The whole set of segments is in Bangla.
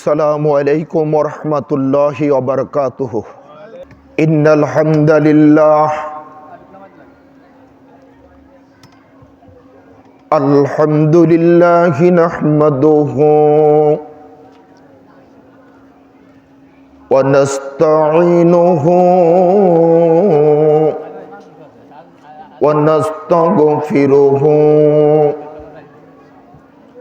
السلام عليكم ورحمة الله وبركاته إن الحمد لله الحمد لله نحمده ونستعينه ونستغفره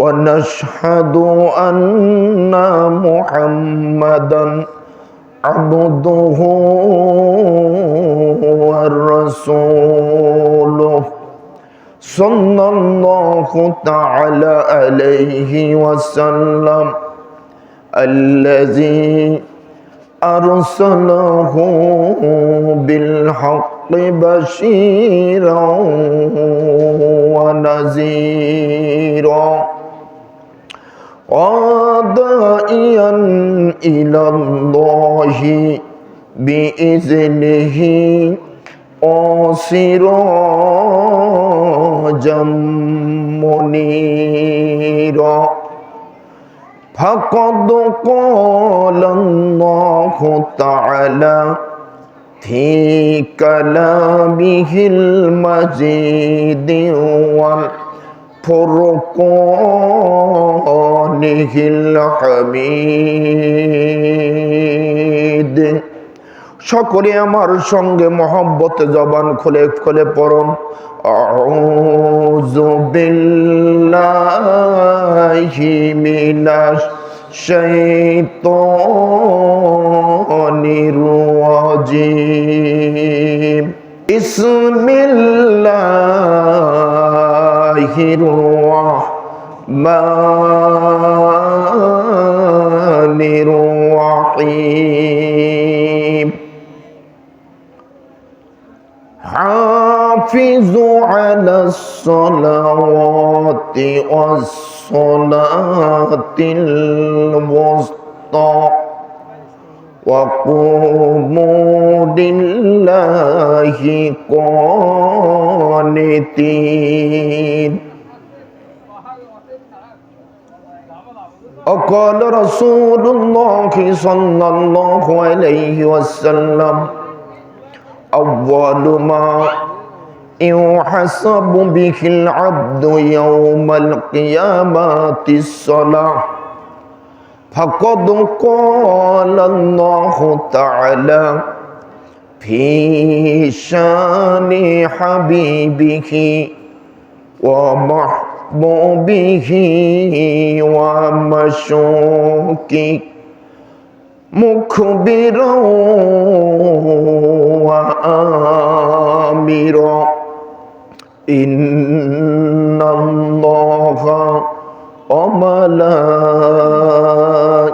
ونشهد أن محمدا عبده ورسوله صلى الله تعالى عليه وسلم الذي أرسله بالحق بشيرا ونذيرا. وداعيا إلى الله بإذنه وسراجا منيرا فقد قال الله تعالى في كلامه المجيد والفرقانه الحميد সকলে আমার সঙ্গে মহব্বত জবান খুলে খুলে পড়ুন আউযু বিল্লাহি মিনাশ শাইতানির রাজিম বিসমিল্লাহির الرحمن الرحيم. حافظوا على الصلوات والصلاة الوسطى. وقوموا لله قانتين. وقال رسول الله صلى الله عليه وسلم أول ما يحسب به العبد يوم القيامة الصلاة. فقد قال الله تعالى في شان حبيبه ومحبوبه ومشوكه مخبرا وآمرا إن الله وملائكته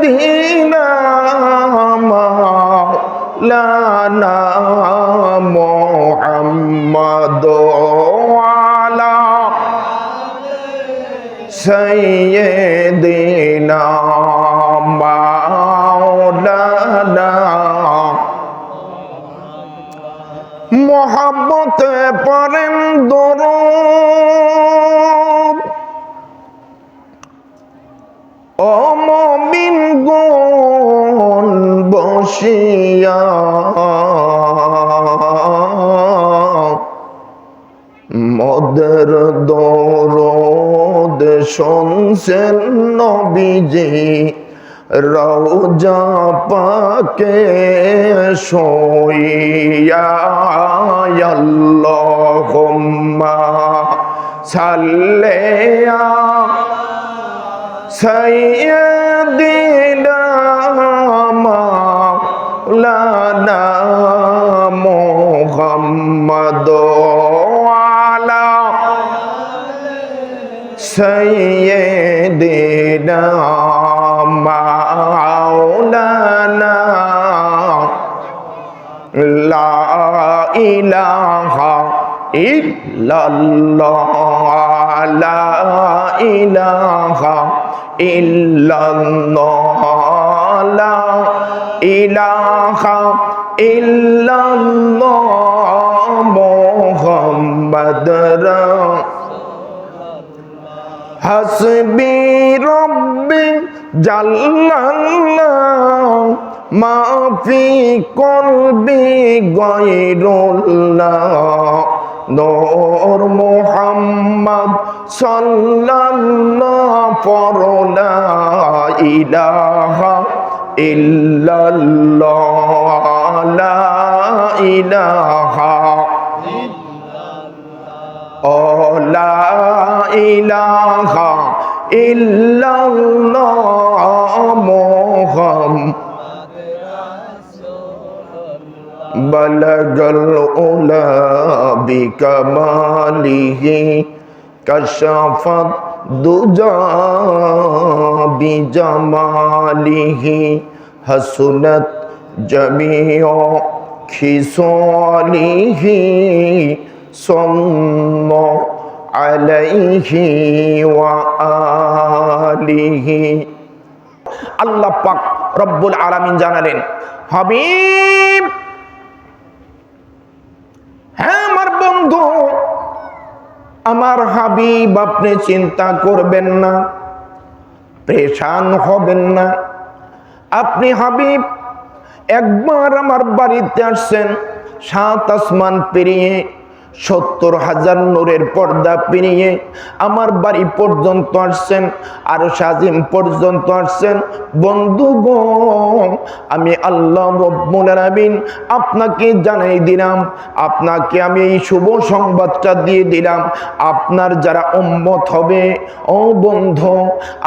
সাইয়্যিদিনা মাওলানা মুহাম্মদ আলা সাইয়্যিদিনা মাওলানা মোহাম্মতে পরেন দরুদ মদের দরদ শুনছেন নবীজি। রওজা পাকে শোইয়া আল্লাহুম্মা সাল্লিয়া সাইয়্যিদিনা মাওলানা سيدنا مولانا لا إله إلا الله لا إله إلا الله لا إله إلا الله محمد رسول হাসবি রব্বি জাল্লাল্লাহ মাফি কলবি গৈরুল্লাহ নূর মুহাম্মদ সাল্লাল্লাহ পরলা ইলাহা ইল্লাল্লাহ লা ইলাহা ও লা ইলাহা ইল্লাল্লাহ মুহাম্মদ বালাগাল উলা বিকামালিহি কাশাফাত দুজা বিজামালিহি হাসুনাত জামিউ খিসালিহি সম্মা عليه وآله আল্লাহ পাক রব্বুল আলামিন জানালেন হাবিব হ্যাঁ আমার বন্ধু আমার হাবিব আপনি চিন্তা করবেন না প্রেশান হবেন না আপনি হাবিব একবার আমার বাড়িতে আসছেন সাত আসমান পেরিয়ে সত্তর হাজার নূরের পর্দা পেরিয়ে আমার বাড়ি পর্যন্ত আসছেন, আর সাজিম পর্যন্ত আসছেন। বন্ধুগণ, আমি আল্লাহ আলামিন আপনাকে জানাই দিলাম, আপনাকে আমি এই শুভ সংবাদটা দিয়ে দিলাম। আপনার যারা উম্মত হবে, ও বন্ধু,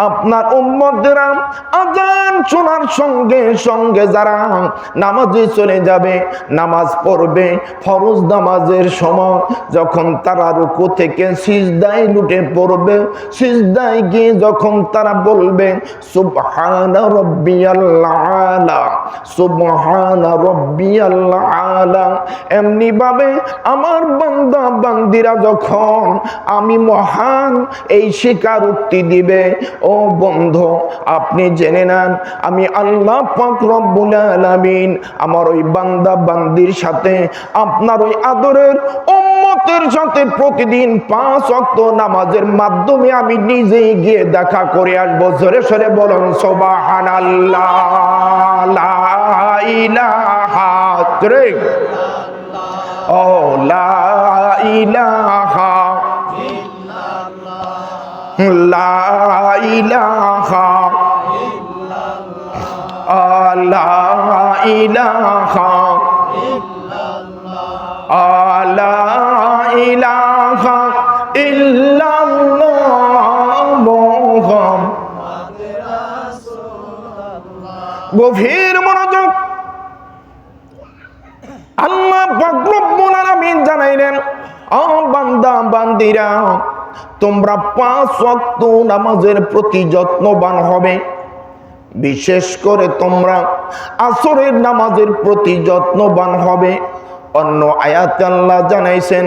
আপনার উম্মতরা আজান শোনার সঙ্গে সঙ্গে যারা নামাজে চলে যাবে, নামাজ পড়বে, ফরজ নামাজের সময় যখন তারা রুকু থেকে সিজদায় লুটে পড়বে, সিজদায় গিয়ে যখন তারা বলবে, সুবহান রব্বিয়াল আলা সুবহান রব্বিয়াল আলা এমনি ভাবে আমার বান্দা বান্দিরা যখন আমি মহান এই স্বীকারোক্তি দিবে, ও বন্ধু, আপনি জেনে নেন, আমি আল্লাহ পাক রব্বুল আলামিন আমার ওই বান্দা বান্দির সাথে আপনার ওই আদরের উম্মতের সাথে প্রতিদিন পাঁচ অক্ত নামাজের মাধ্যমে আমি নিজেই গিয়ে দেখা করে আসব। জোরে সরে বলুন লা ইলাহা লা ইলাহা লা ইলাহা। লা ইলাহা ইল্লাল্লাহ মুহাম্মদ গভীর মনোযোগ। আল্লাহ পাক জানাইলেন ও বান্দা, বান্দিরা, তোমরা পাঁচ ওয়াক্ত নামাজের প্রতি যত্নবান হবে। বিশেষ করে তোমরা আসরের নামাজের প্রতি যত্নবান হবে। অন্য আয়াত আল্লাহ জানাইছেন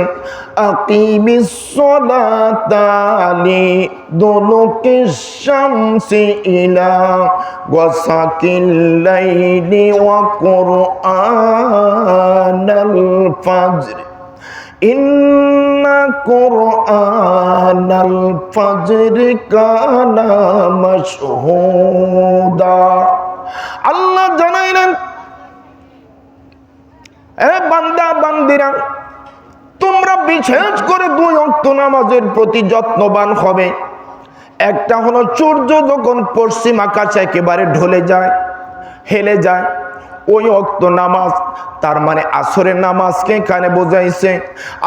আকিমিস সালাতা লি দুলুকি শামসি ইলা ওয়াসাকিল লাইলি ওয়া কুরআনাল ফাজর। ইন্না কুরআনাল ফাজর কানা মাশহুদা। আল্লাহ জানাইলেন বান্দা, বান্দিরা, তোমরা বিশেষ করে দুই অক্ত নামাজের প্রতি যত্নবান হবে। একটা হলো সূর্য যখন পশ্চিম আকাশে একেবারে ঢলে যায়, হেলে যায়, ওই অক্ত নামাজ তার মানে আসরের নামাজকে এখানে বোঝাইছে।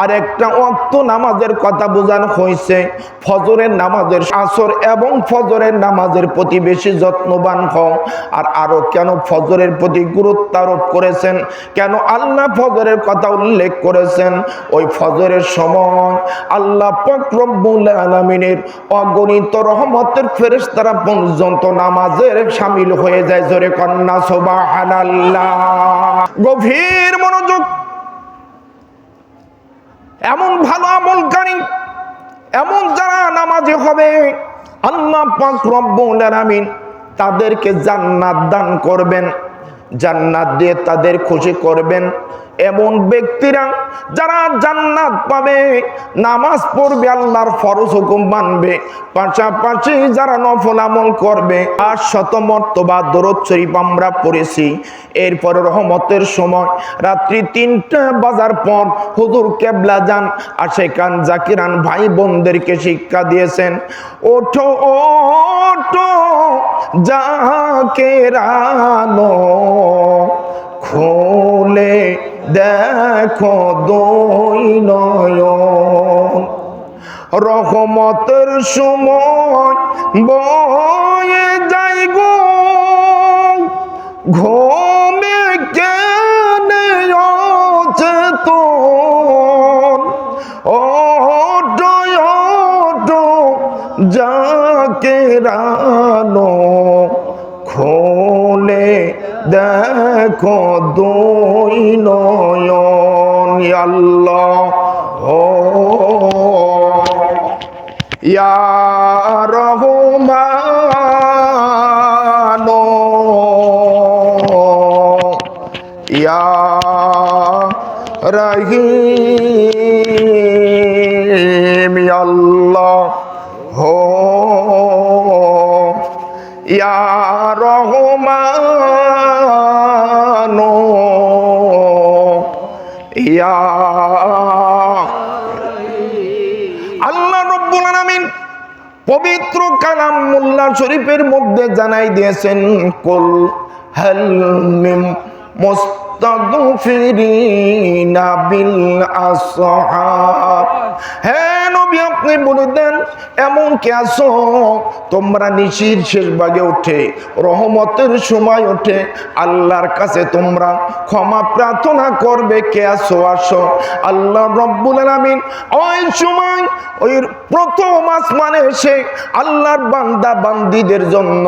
আর একটা অক্ত নামাজের কথা বোঝানো হয়েছে ফজরের নামাজের আসর এবং ফজরের নামাজের প্রতি বেশি যত্নবান হও। আর আরও কেন ফজরের প্রতি গুরুত্ব আরোপ করেছেন? কেন আল্লাহ ফজরের কথা উল্লেখ করেছেন? ওই ফজরের সময় আল্লাহ রব্বুল আলমিনের অগণিত রহমতের ফেরেস তারা পর্যন্ত নামাজের সামিল হয়ে যায়। জোরে কন্যা সোবাহানাল্লাহ। গভীর মনোযোগ, এমন ভালো আমলকারী এমন যারা নামাজে হবে, আল্লাহ তাদেরকে জান্নাত দান করবেন, জান্নাত দিয়ে তাদের খুশি করবেন। এমন ব্যক্তিরা যারা জান্নাত পাবে, নামাজ পড়বে, আল্লাহর ফরজ হুকুম মানবে। পাশাপাশি যারা নফল আমল করবে আর শত মর্তবা দরদ শরীফ আমরা পড়েছি। এরপর রহমতের সময়, রাত্রি তিনটা বাজার পর হুজুর কেবলা যান আর সেখান জাকিরান ভাই বোনদেরকে শিক্ষা দিয়েছেন, ওঠো ওঠো জাকেরানো খোলে দেখো দই নয়ন, রহমতের সময় বয়ে যাই গো। ঘুমে কেনে অচেতন ওটো ওটো যাকে রানো দেখো দুই নয়ন আল্লাহ। ও রহমান। ইয়া রহিম। কালাম মোল্লা শরীফের মধ্যে জানাই দিয়েছেন কল হাল মিম মুস্তাগফিরিনা হ্যাঁ তোমরা নিশির শেষ ওঠে, রহমতের সময় ওঠে। আল্লাহর কাছে তোমরা ক্ষমা প্রার্থনা করবে। আল্লাহ রব্বুল আলামিন ওই সময় ওই প্রথম এসে আল্লাহর বান্দা বান্দিদের জন্য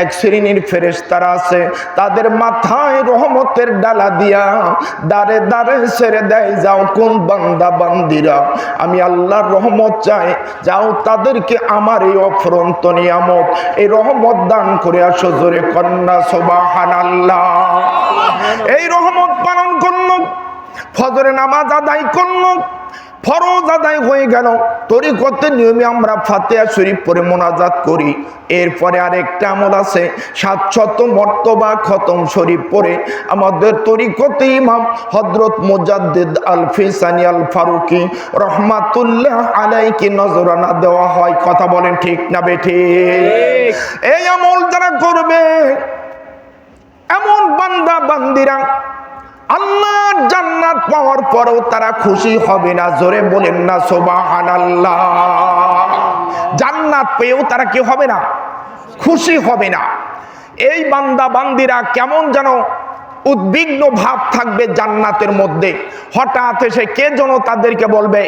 এক শ্রেণির ফেরেশতারা আছে। তাদের মাথায় রহমতের ডালা দিয়া দাঁড়ে দাঁড়ে ছেড়ে দেয়, যাও কোন বান্দা বান্দিরা? আমি আল্লাহর রহমত চাই যাও তাদেরকে আমার এই অফরন্ত নিয়ামত, এই রহমত দান করে আসো জোরে কন্যা সোবাহান আল্লাহ এই রহমত পালন করল ফজরে নামাজ আদায় করল ফরজ আদায় হয়ে গেল। তরিকতের নিয়মে আমরা ফাতেহা শরীফ পরে মোনাজাত করি। এরপরে আরেকটা আমল আছে সাতশত মর্তবা খতম শরীফ পরে আমাদের তরিকতে ইমাম হজরত মুজাদ্দিদ আল ফিসানি আল ফারুকি রহমাতুল্লাহ আলাইকে নজরানা দেওয়া হয়। কথা বলেন ঠিক না বেঠে? এই আমল যারা করবে এমন বান্দা বান্দিরা আল্লাহর জান্নাত পাওয়ার পরেও তারা খুশি হবে না। জোরে বলেন না সোবাহান আল্লাহ জান্নাত পেয়েও তারা কি হবে না? খুশি হবে না। এই বান্দা বান্দিরা কেমন যেন উদ্বিগ্ন ভাব থাকবে জান্নাতের মধ্যে। হঠাৎ এসে কে যেন তাদেরকে বলবে,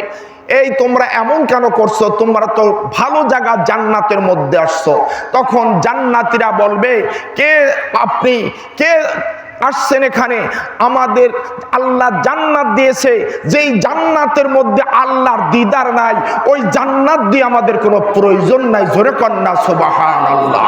এই তোমরা এমন কেন করছ? তোমরা তো ভালো জায়গা জান্নাতের মধ্যে আসছো। তখন জান্নাতিরা বলবে, কে আপনি? কে আসছেন এখানে। আমাদের আল্লাহ জান্নাত দিয়েছে। যেই জান্নাতের মধ্যে আল্লাহর দিদার নাই, ওই জান্নাত দিয়ে আমাদের কোনো প্রয়োজন নাই। জোরে কন্যা সোবাহান আল্লাহ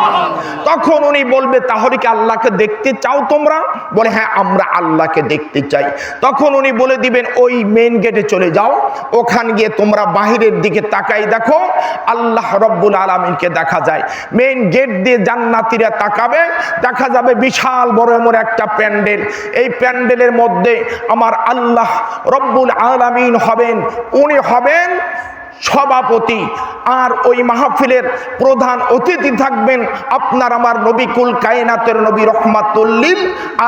তখন উনি বলবে, তাহলে কি আল্লাহকে দেখতে চাও তোমরা? বলে হ্যাঁ আমরা আল্লাহকে দেখতে চাই। তখন উনি বলে দিবেন, ওই মেন গেটে চলে যাও। ওখান গিয়ে তোমরা বাহিরের দিকে তাকাই দেখো। আল্লাহ রব্বুল আলমিনকে দেখা যায়। মেন গেট দিয়ে জান্নাতিরা তাকাবে। দেখা যাবে বিশাল বড় এমন একটা প্যান্ডেল। এই প্যান্ডেলের মধ্যে আমার আল্লাহ রব্বুল আলামিন হবেন। উনি হবেন সভাপতি আর ওই মাহফিলের প্রধান অতিথি থাকবেন আপনার আমার নবিকুল কায়নাতের নবী রহমাতুল্লিল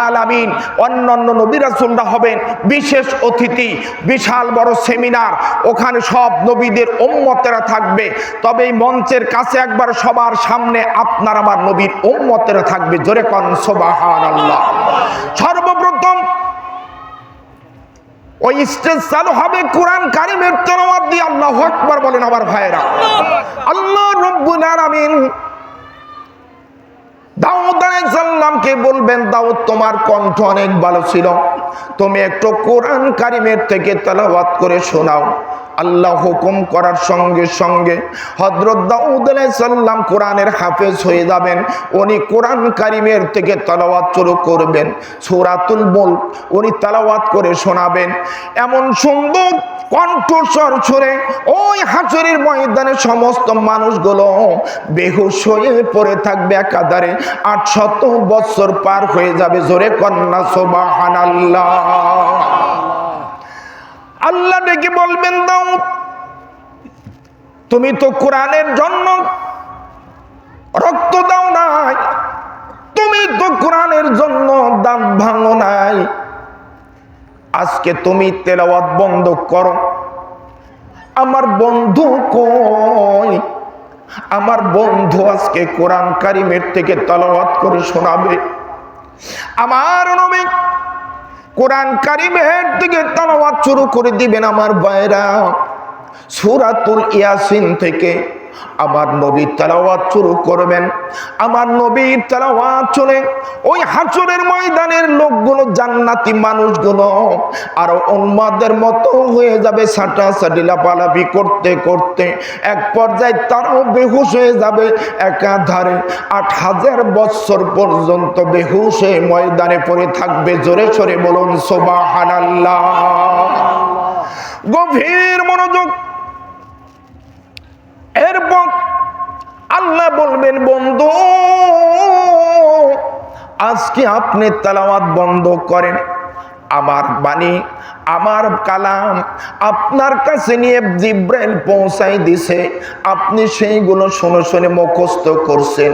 আলামিন। অন্যান্য নবী রাসুলরা হবেন বিশেষ অতিথি, বিশাল বড় সেমিনার, ওখানে সব নবীদের ওম্মতেরা থাকবে। তবে এই মঞ্চের কাছে একবার সবার সামনে আপনার আমার নবীর ওম্মতেরা থাকবে। জোরে কন সোবাহান সর্বপ্রথম ওই স্টেজ চালু হবে কোরআন কারিমের তেলাওয়াত দিয়ে আল্লাহ বলেন আমার ভাইয়েরা। আল্লাহ রব্বুল আলামিন দাউদ আলাইহিসসালামকে বলবেন, দাউদ, তোমার কণ্ঠ অনেক ভালো ছিল। তুমি একটু কোরআন কারিমের থেকে তেলাওয়াত করে শোনাও। আল্লাহ হুকুম করার সঙ্গে সঙ্গে হজরত দাউদ কোরআনের হাফেজ হয়ে যাবেন। উনি কোরআন কারিমের থেকে তালাওয়াত শুরু করবেন। সুরাতুল মুল্ক উনি তালাওয়াত করে শোনাবেন। এমন সুন্দর কণ্ঠস্বর ছড়ে ওই হাসুরির ময়দানে সমস্ত মানুষগুলো বেহুশ হয়ে পড়ে থাকবে একাধারে। আট শত বছর পার হয়ে যাবে। জোরে কন্যা সোবাহান আল্লাহ ডেকে বলবেন, দাও। তুমি তো কোরআনের জন্য রক্ত দাও নাই। তুমি তো কোরআনের জন্য দাঁত ভাঙো নাই। আজকে তুমি তেলাওয়াত বন্ধ করো। আমার বন্ধু কই? আমার বন্ধু আজকে কোরআন কারিমের থেকে তেলাওয়াত করে শোনাবে। আমার নবী কোরআন কারিমের দিকে তালাওয়াত শুরু করে দিবেন আমার বাইরা সুরাতুল ইয়াসিন থেকে আমার নবী তালাওয়াত শুরু করবেন। আমার নবীর তালাওয়াত চলে ওই হাসুরের ময়দানের লোকগুলো, জান্নাতি মানুষগুলো আর উন্মাদের মতো হয়ে যাবে সাটা সাটি লাপালাপি করতে করতে। এক পর্যায়ে তারাও বেহুশ হয়ে যাবে একাধারে। আট হাজার বছর পর্যন্ত বেহুশ হয়ে ময়দানে পড়ে থাকবে, জোরে সরে বলুন, সোবাহানাল্লাহ। গভীর মনোযোগ এরপর আল্লাহ বলবেন, বন্ধু, আজকে আপনি তালাওয়াত বন্ধ করেন। আমার বাণী, আমার কালাম আপনার কাছে নিয়ে জিব্রাইল পৌঁছাই দিছে। আপনি সেইগুলো শুনে শুনে মুখস্থ করছেন।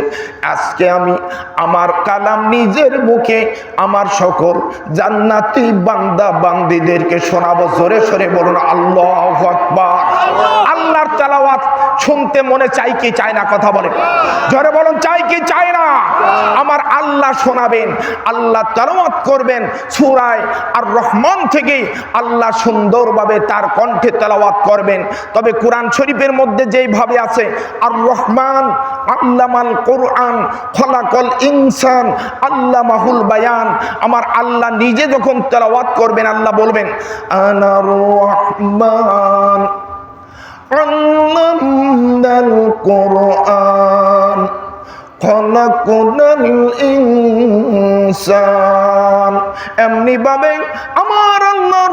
আজকে আমি আমার কালাম নিজের মুখে আমার সকল জান্নাতি বান্দা বান্দিদেরকে শোনাবো। জোরে সরে বলুন, আল্লাহ আকবার। আল্লাহর তালাওয়াত শুনতে মনে চাই কি চায় না কথা বলেন জোরে বলুন, চাই কি চায় না? আমার আল্লাহ শোনাবেন, আল্লাহ তালাওয়াত করবেন সুরায় আর রহমান থেকে। আল্লাহ সুন্দরভাবে তার কণ্ঠে তেলাওয়াত করবেন। তবে কোরআন শরীফের মধ্যে যেইভাবে আছে আর রহমান আল্লামাল কোরআন, খলাকল ইনসান আল্লাহ মাহুল বায়ান। আমার আল্লাহ নিজে যখন তেলাওয়াত করবেন, আল্লাহ বলবেন, আনার রহমান আল্লামাল কোরআন খলাকুনাল ইনসান এমনি ভাবে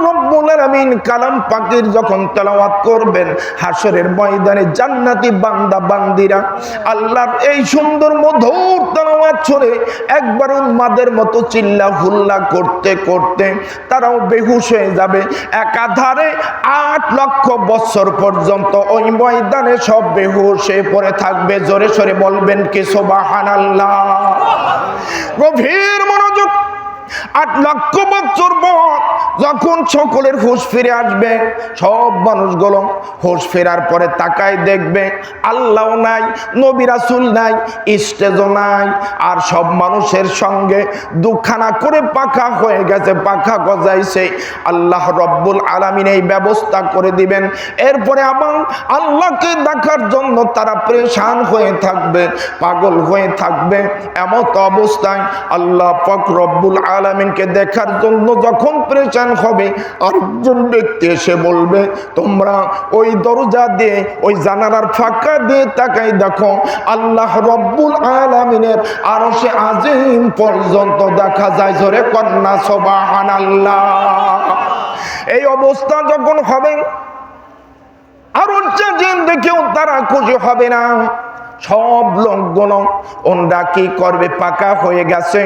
রব্বুল আলামিন কালাম পাকের যখন তেলাওয়াত করবেন হাসরের ময়দানে জান্নাতি বান্দা, বান্দিরা, আল্লাহর এই সুন্দর মধুর তেলাওয়াত শুনে একবার উন্মাদের মতো চিল্লা হুল্লা করতে করতে তারাও বেহুশ হয়ে যাবে। একাধারে আট লক্ষ বছর পর্যন্ত ওই ময়দানে সব বেহুশ হয়ে পড়ে থাকবে। জোরে সরে বলবেন কি আল্লাহ গভীর মনোযোগ আট লক্ষ বছর পর যখন সকলের হুশ ফিরে আসবে, সব মানুষগুলো হুশ ফেরার পরে তাকায় দেখবে, আল্লাহ নাই, নবী রাসূল নাই, স্টেজও নাই। আর সব মানুষের সঙ্গে দুখানা করে পাখা হয়ে গেছে, পাখা গজাইছে। আল্লাহ রব্বুল আলামিন এই ব্যবস্থা করে দিবেন। এরপরে আবার আল্লাহকে দেখার জন্য তারা পরেশান হয়ে থাকবে, পাগল হয়ে থাকবে। এমত অবস্থায় আল্লাহ পাক রব্বুল আলামিনকে দেখার জন্য যখন পরেশান হবে, আরেকজন ব্যক্তি এসে বলবে, তোমরা ওই দরজা দিয়ে, ওই জানালার ফাঁকা দিয়ে তাকাই দেখো, আল্লাহ রব্বুল আলামিনের আরও সে আজিম পর্যন্ত দেখা যায় জোরে কন্যা সবাহান আল্লাহ এই অবস্থা যখন হবে, আর জিন দেখেও তারা খুশি হবে না। সব লোকগুলো ওনরা কি করবে? পাকা হয়ে গেছে।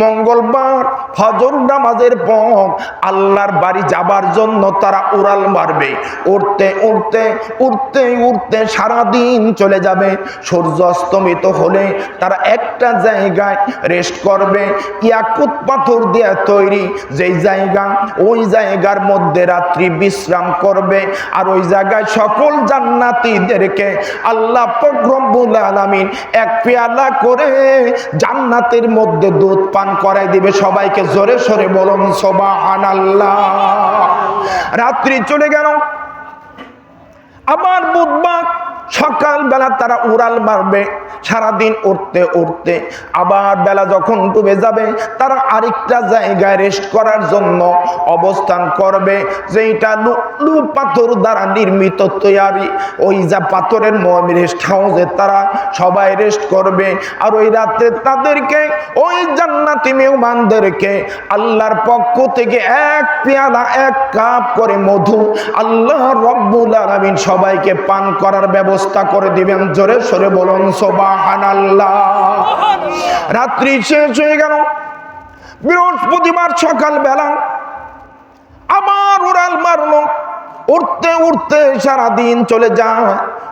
মঙ্গলবার ফজর নামাজের পর আল্লাহর বাড়ি যাবার জন্য তারা উড়াল মারবে। উঠতে উঠতে উঠতে উঠতে সারাদিন চলে যাবে। সূর্য অস্তমিত হলে তারা একটা জায়গায় রেস্ট করবে। ইয়াকুত পাথর দিয়ে তৈরি যেই জায়গা, ওই জায়গার মধ্যে রাত্রি বিশ্রাম করবে। আর ওই জায়গায় সকল জান্নাতীদেরকে আল্লাহ রব্বুল আলামিন এক পেয়ালা করে জান্নাতের মধ্যে দুধ পান করাই দিবে সবাইকে জোরে সরে বলুন সুবহানাল্লাহ। রাত্রি চলে গেল। আবার বুধবার সকালবেলা তারা উড়াল মারবে, সারাদিন উঠতে উঠতে আবার বেলা যখন ডুবে যাবে, তারা আরেকটা জায়গায় রেস্ট করার জন্য অবস্থান করবে যেটা লু পাথর দ্বারা নির্মিত তৈরি ওই যা পাথরের রেস্ট হাউসে তারা সবাই রেস্ট করবে। আর ওই রাত্রে তাদেরকে, ওই জান্নাতি মেহমানদেরকে আল্লাহর পক্ষ থেকে এক পেয়ালা, এক কাপ করে মধু আল্লাহ রব্বুল আলামিন সবাইকে পান করার ব্যবস্থা করে দিবেন, জোরে সরে বলুন রাত্রি শেষ হয়ে গেল। বৃহস্পতিবার সকাল বেলা আবার উড়াল মারলো। উঠতে উঠতে সারাদিন চলে যায়।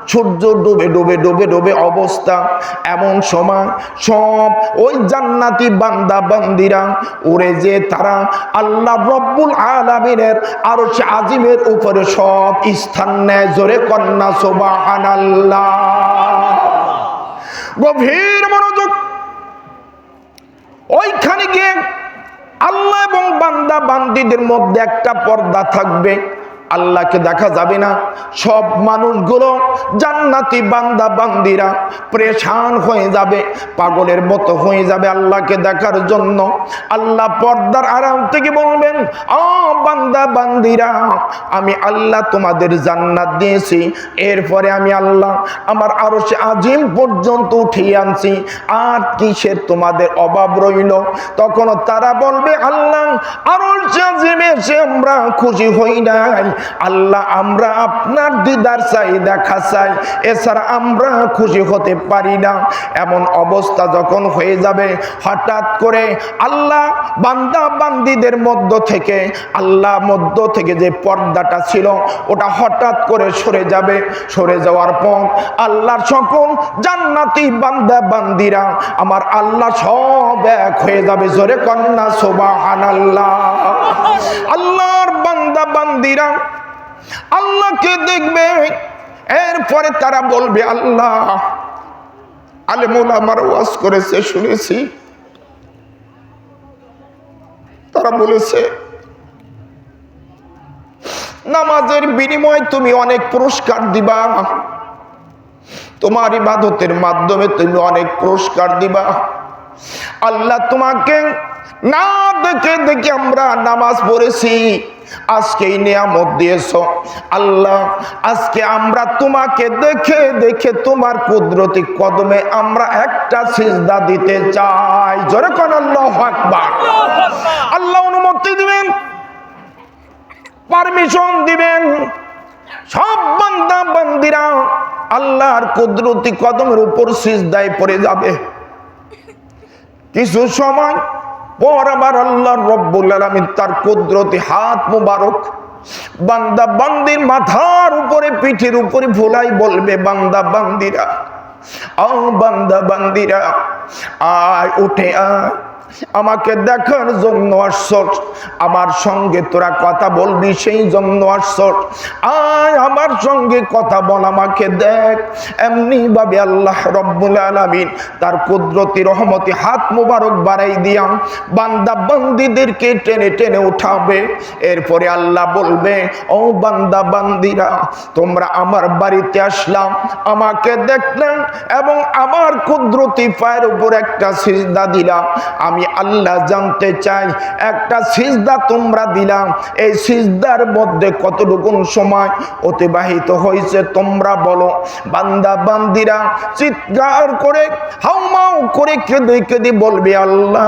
সূর্য ডুবে ডুবে ডুবে ডুবে অবস্থা এমন সময় সব ওই জান্নাতি বান্দা বান্দিরা উড়ে যে তারা আল্লাহ রব্বুল আলমিনের আরও সে আজিমের উপরে সব স্থান নেয় জোরে কন্যা সোবাহান গভীর মনোযোগ। ওইখানে গিয়ে আল্লাহ এবং বান্দা বান্দিদের মধ্যে একটা পর্দা থাকবে। আল্লাহকে দেখা যাবে না। সব মানুষগুলো জান্নাতি বান্দা বান্দিরা প্রেশান হয়ে যাবে, পাগলের মতো হয়ে যাবে আল্লাহকে দেখার জন্য। আল্লাহ পর্দার আরাম থেকে বলবেন আ বান্দা বান্দিরা, আমি আল্লাহ তোমাদের জান্নাত দিয়েছি। এরপরে আমি আল্লাহ আমার আরও সে আজিম পর্যন্ত উঠিয়ে আনছি। আর কিসের তোমাদের অভাব রইল? তখন তারা বলবে, আল্লাহ আরও সে আজিমে এসে আমরা খুশি হই নাই। আল্লাহ আমরা আপনার দিদার চাই, দেখা চাই। এছাড়া আমরা খুশি হতে পারি না। এমন অবস্থা যখন হয়ে যাবে, হঠাৎ করে আল্লাহ বান্দা বান্দিদের মধ্য থেকে, আল্লাহ মধ্য থেকে যে পর্দাটা ছিল, ওটা হঠাৎ করে সরে যাবে। সরে যাওয়ার পর আল্লাহর সকল জান্নাতি বান্দা বান্দিরা আমার আল্লাহ সব এক হয়ে যাবে। জোরে কন্যা সোবাহান আল্লাহ আল্লাহর বান্দা বান্দিরা আল্লাহকে দেখবে, এরপরে তারা বলবে, আল্লাহ, আলেমুল আমার ওয়াজ করেছে, শুনেছি। তারা বলেছে, নামাজের বিনিময়ে তুমি অনেক পুরস্কার দিবা। তোমার ইবাদতের মাধ্যমে তুমি অনেক পুরস্কার দিবা। আল্লাহ তোমাকে না দেখে দেখে আমরা নামাজ পড়েছি। আজকে এই নিয়ামত দিয়েছ। আল্লাহ, আজকে আমরা তোমাকে দেখে দেখে তোমার কুদরতি কদমে আমরা একটা সিজদা দিতে চাই। জোরে কোন আল্লাহ আকবার। আল্লাহ অনুমতি দিবেন, পারমিশন দিবেন। সব বান্দা, বান্দিরা আল্লাহর কুদরতি কদমের উপর সিজদায় পড়ে যাবে। কিছু সময় পর আবার আল্লাহ রব্বুল আলমিন তার কুদরতি হাত মুবারক বান্দা বান্দির মাথার উপরে, পিঠের উপরে ভোলাই বলবে, বান্দা বান্দিরা আ বান্দা বান্দিরা, আয়, উঠে আয়। আমাকে দেখার জন্য আসছস আমার সঙ্গে তোরা কথা বলবি সেই জন্য আসছস আয় আমার সঙ্গে কথা বল, আমাকে দেখ। এমনি ভাবে আল্লাহ রব্বুল আলামিন তার কুদরতি, রহমতি হাত মুবারক বাড়াই দিয়া বান্দা বান্দিদেরকে টেনে টেনে উঠাবে। এরপরে আল্লাহ বলবে, ও বান্দা বান্দিরা, তোমরা আমার বাড়িতে আসলাম। আমাকে দেখলাম এবং আমার কুদরতি পায়ের উপর একটা সিজদা দিলাম। আমি আল্লাহ জানতে চাই, একটা সিজদা তোমরা দিলাম এই সিজদার মধ্যে কতটুকুন সময় অতিবাহিত হয়েছে তোমরা বলো। বান্দা, বান্দিরা চিৎকার করে হাউমাউ করে কেঁদে কেঁদে বলবে, আল্লাহ,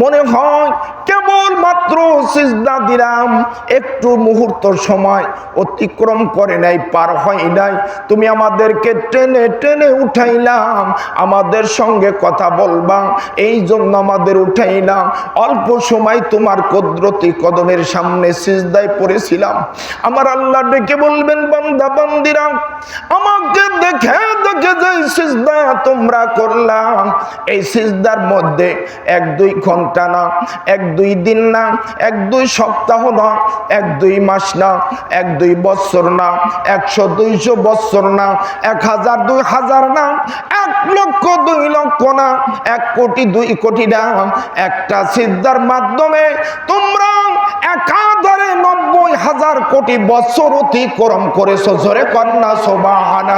মনে হয় কেবল মাত্র সিজদা দিলাম। একটু মুহূর্ত সময় অতিক্রম করে নাই, পার হয় নাই। তুমি আমাদেরকে টেনে টেনে উঠাইলাম। আমাদের সঙ্গে কথা বলবা এই জন্য আমাদের উঠাইলাম অল্প সময় তোমার কদরতি কদমের সামনে সিজদায় পড়েছিলাম। আমার আল্লাহ ডেকে বলবেন, বান্দা, বান্দিরা, আমাকে দেখে দেখে যে সিজদা তোমরা করলাম এই সিজদার মধ্যে এক, দুই ঘণ্টা না, এক, দুই দিন না, এক, দুই সপ্তাহ না, এক, দুই মাস না, এক, দুই বছর না, একশো, দুইশো বছর না, এক হাজার, দুই হাজার না, এক লক্ষ, দুই লক্ষ না, এক কোটি দুই কোটি না একটা সিদ্ধার মাধ্যমে তোমরা নব্বই হাজার কোটি বছর অতিক্রম করেছ, জোরে কন্যা সোবাহান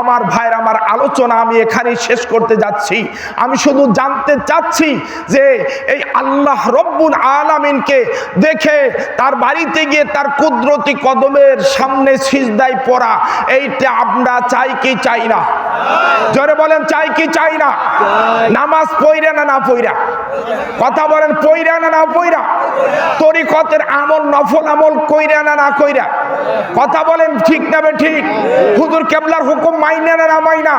আমার ভাইয়ের আমার আলোচনা আমি এখানে শেষ করতে যাচ্ছি। আমি শুধু জানতে চাচ্ছি যে এই আল্লাহ রব্বুল আলামিনকে দেখে তার বাড়িতে গিয়ে তার কুদরতি কদমের সামনে সিজদায় পড়া, এইটা আমরা চাই কি চাই না? জোরে বলেন, চাই কি চাই না? নামাজ পইরা না না পইরা? কথা বলেন, পইরা না না পইরা? তরিকতের আমল, নফল আমল কইরা না না কইরা? কথা বলেন ঠিক না বে ঠিক? হুজুর কেবলার হুকুম মাইনে না না মাইনা?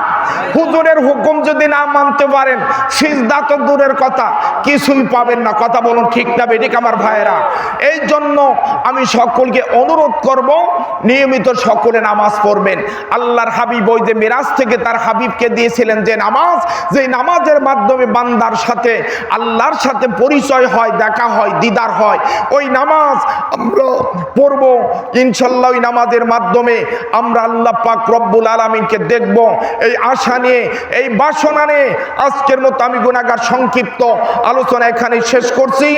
হুজুরের হুকুম যদি না মানতে পারেন, সিজদা তো দূরের কথা, কিছুই পাবেন না। কথা বলুন ঠিক না বে ঠিক আমার ভাইয়েরা? এই জন্য আমি সকলকে অনুরোধ করব, নিয়মিত সকলে নামাজ পড়বেন। আল্লাহর হাবিব ওই যে মিরাজ থেকে তার হাবিবকে দিয়েছিলেন যে নামাজ, যে নামাজের মাধ্যমে বান্দার সাথে, আল্লাহর সাথে পরিচয় হয়, দেখা হয়, দিদার হয়, ওই নামাজ আমরা পড়ব ইনশাল্লাহ ওই নামাজের মাধ্যমে আমরা আল্লাহ পাক রব্বুল আলমিনকে দেখব। এই আশা নিয়ে, এই বাসনা নিয়ে আজকের মতো আমি গুণাগার সংক্ষিপ্ত আলোচনা এখানে শেষ করছি।